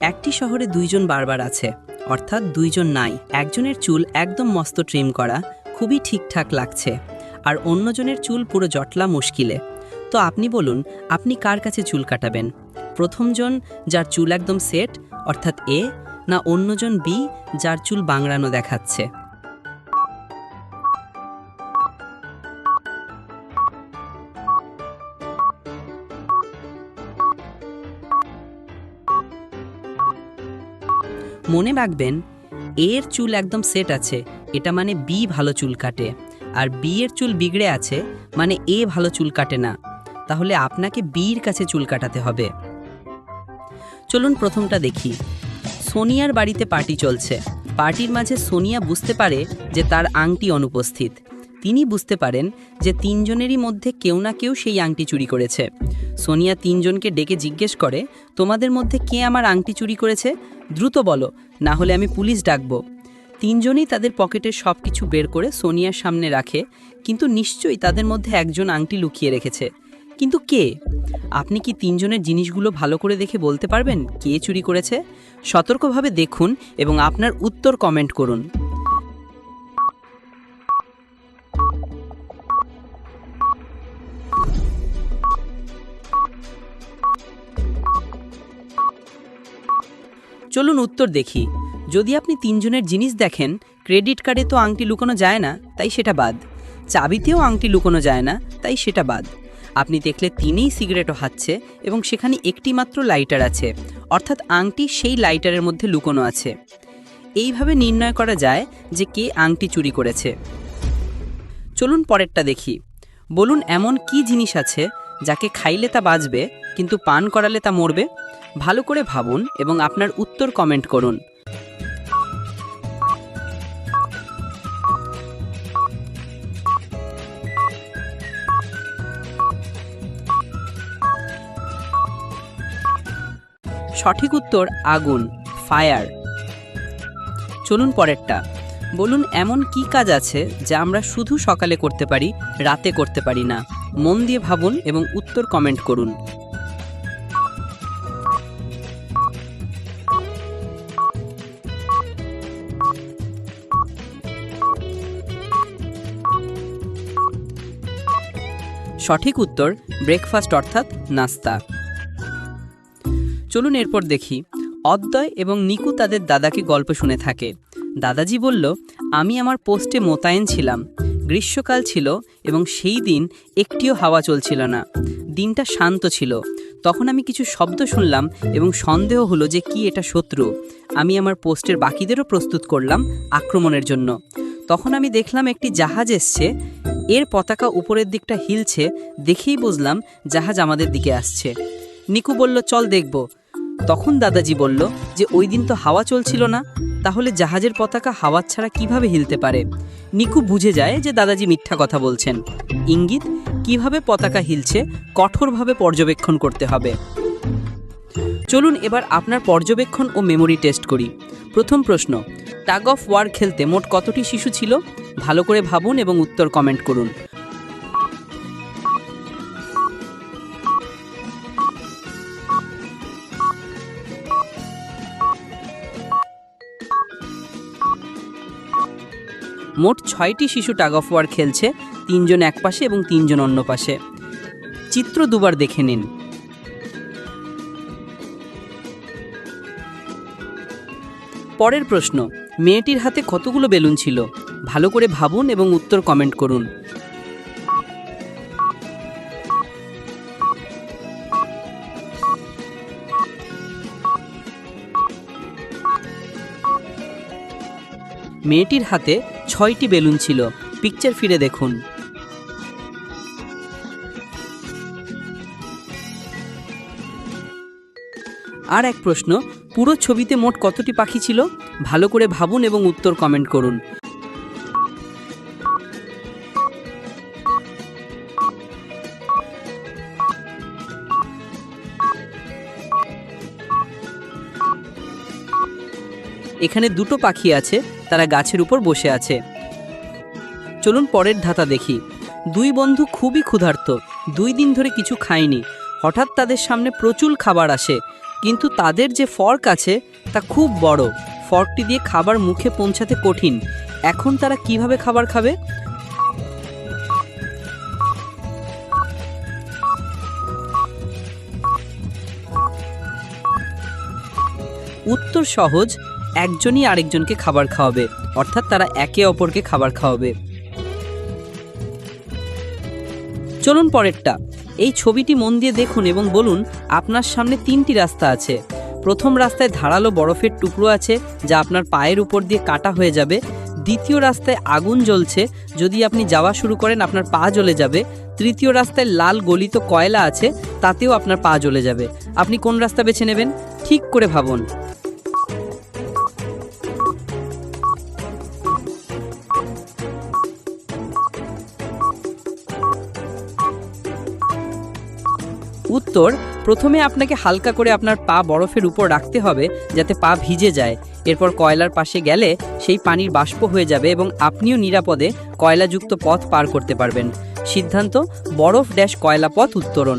একটি শহরে দুইজন বারবার আছে, অর্থাৎ দুইজন নাই। একজনের চুল একদম মস্ত ট্রিম করা, খুবই ঠিকঠাক লাগছে, আর অন্যজনের চুল পুরো জটলা মুশকিলে। তো আপনি বলুন, আপনি কার কাছে চুল কাটাবেন? প্রথমজন যার চুল একদম সেট অর্থাৎ এ না অন্যজন বি যার চুল বাংড়ানো দেখাচ্ছে? মনে রাখবেন, এর চুল একদম সেট আছে। এটা মানে বি ভালো চুল কাটে। আর বি এর চুল বিগড়ে আছে মানে এ ভালো চুল কাটে না। তাহলে আপনাকে বির কাছে চুল কাটাতে হবে। চলুন প্রথমটা দেখি। সোনিয়ার বাড়িতে পার্টি চলছে। পার্টির মাঝে সোনিয়া বুঝতে পারে যে তার আংটি অনুপস্থিত। তিনি বুঝতে পারেন যে তিনজনেরই মধ্যে কেউ না কেউ সেই আংটি চুরি করেছে। সোনিয়া তিনজনকে ডেকে জিজ্ঞেস করে, তোমাদের মধ্যে কে আমার আংটি চুরি করেছে? দ্রুত বলো, না হলে আমি পুলিশ ডাকবো। তিনজনই তাদের পকেটের সব কিছু বের করে সোনিয়ার সামনে রাখে, কিন্তু নিশ্চয়ই তাদের মধ্যে একজন আংটি লুকিয়ে রেখেছে। কিন্তু কে? আপনি কি তিনজনের জিনিসগুলো ভালো করে দেখে বলতে পারবেন কে চুরি করেছে? সতর্কভাবে দেখুন এবং আপনার উত্তর কমেন্ট করুন। চলুন উত্তর দেখি। যদি আপনি তিনজনের জিনিস দেখেন, ক্রেডিট কার্ডে তো আংটি লুকোনো যায় না, তাই সেটা বাদ। চাবিতেও আংটি লুকোনো যায় না, তাই সেটা বাদ। আপনি দেখলে তিনিই সিগারেটও হাচ্ছে এবং সেখানে একটি মাত্র লাইটার আছে, অর্থাৎ আংটি সেই লাইটারের মধ্যে লুকোনো আছে। এইভাবে নির্ণয় করা যায় যে কে আংটি চুরি করেছে। চলুন পরেরটা দেখি। বলুন এমন কি জিনিস আছে যাকে খাইলে তা বাঁচবে, কিন্তু পান করালে তা মরবে? ভালো করে ভাবুন এবং আপনার উত্তর কমেন্ট করুন। সঠিক উত্তর আগুন, ফায়ার। চলুন পরেরটা। বলুন, এমন কি কাজ আছে যা আমরা শুধু সকালে করতে পারি, রাতে করতে পারি না? মন দিয়ে ভাবুন এবং উত্তর কমেন্ট করুন। সঠিক উত্তর ব্রেকফাস্ট অর্থাৎ নাস্তা। চলুন এরপর দেখি। অদ্বয় এবং নিকু তাদের দাদাকে গল্প শুনে থাকে। দাদাজি বলল, আমি আমার পোস্টে মোতায়েন ছিলাম। গ্রীষ্মকাল ছিল এবং সেই দিন একটিও হাওয়া চলছিল না। দিনটা শান্ত ছিল। তখন আমি কিছু শব্দ শুনলাম এবং সন্দেহ হলো যে কি এটা শত্রু। আমি আমার পোস্টের বাকিদেরও প্রস্তুত করলাম আক্রমণের জন্য। তখন আমি দেখলাম একটি জাহাজ এসছে। এর পতাকা উপরের দিকটা হিলছে। দেখেই বুঝলাম জাহাজ আমাদের দিকে আসছে। নিকু বলল, চল দেখব। তখন দাদাজি বলল, যে ওই দিন তো হাওয়া চলছিল না। তাহলে জাহাজের পতাকা হাওয়া ছাড়া কীভাবে হিলতে পারে? নিকু বুঝে যায় যে দাদাজি মিথ্যা কথা বলছেন। ইঙ্গিত, কীভাবে পতাকা হিলছে, কঠোরভাবে পর্যবেক্ষণ করতে হবে। চলুন এবার আপনার পর্যবেক্ষণ ও মেমোরি টেস্ট করি। প্রথম প্রশ্ন টাগ অফ ওয়ার খেলতে মোট কতটি শিশু ছিল? ভালো করে ভাবুন এবং উত্তর কমেন্ট করুন। মোট ছয়টি শিশু টাগ অফ ওয়ার খেলছে, তিনজন এক পাশে এবং তিনজন অন্য পাশে। চিত্র দুবার দেখে নিন। পরের প্রশ্ন, মেয়েটির হাতে কতগুলো বেলুন ছিল? ভালো করে ভাবুন এবং উত্তর কমেন্ট করুন। মেয়েটির হাতে ছয়টি বেলুন ছিল। পিকচার ফিরে দেখুন। আর এক প্রশ্ন, পুরো ছবিতে মোট কতটি পাখি ছিল? ভালো করে ভাবুন এবং উত্তর কমেন্ট করুন। এখানে দুটো পাখি আছে, তারা গাছের উপর বসে আছে। চলুন পরের ধাতা দেখি। দুই বন্ধু খুবই ক্ষুধার্ত, দুই দিন ধরে কিছু খায়নি। হঠাৎ তাদের সামনে প্রচুর খাবার আসে, কিন্তু তাদের যে ফর্ক আছে, তা খুব বড়। ফর্কটি দিয়ে খাবার মুখে পৌঁছাতে কঠিন। এখন তারা কীভাবে খাবার খাবে? উত্তর সহজ একজনই আরেকজনকে খাবার খাওয়াবে, অর্থাৎ তারা একে অপরকে খাবার খাওয়াবে। চলুন পরেরটা। এই ছবিটি মন দিয়ে দেখুন এবং বলুন, আপনার সামনে তিনটি রাস্তা আছে। প্রথম রাস্তায় ধারালো বরফের টুকরো আছে, যা আপনার পায়ের উপর দিয়ে কাটা হয়ে যাবে। দ্বিতীয় রাস্তায় আগুন জ্বলছে, যদি আপনি যাওয়া শুরু করেন, আপনার পা জ্বলে যাবে। তৃতীয় রাস্তায় লাল গলিত কয়লা আছে, তাতেও আপনার পা জ্বলে যাবে। আপনি কোন রাস্তা বেছে নেবেন? ঠিক করে ভাবুন। উত্তর, প্রথমে আপনাকে হালকা করে আপনার পা বরফের উপর রাখতে হবে যাতে পা ভিজে যায়। এরপর কয়লার পাশে গেলে সেই পানির বাষ্প হয়ে যাবে এবং আপনিও নিরাপদে কয়লাযুক্ত পথ পার করতে পারবেন। সিদ্ধান্ত, বরফ ড্যাশ কয়লা পথ উত্তরণ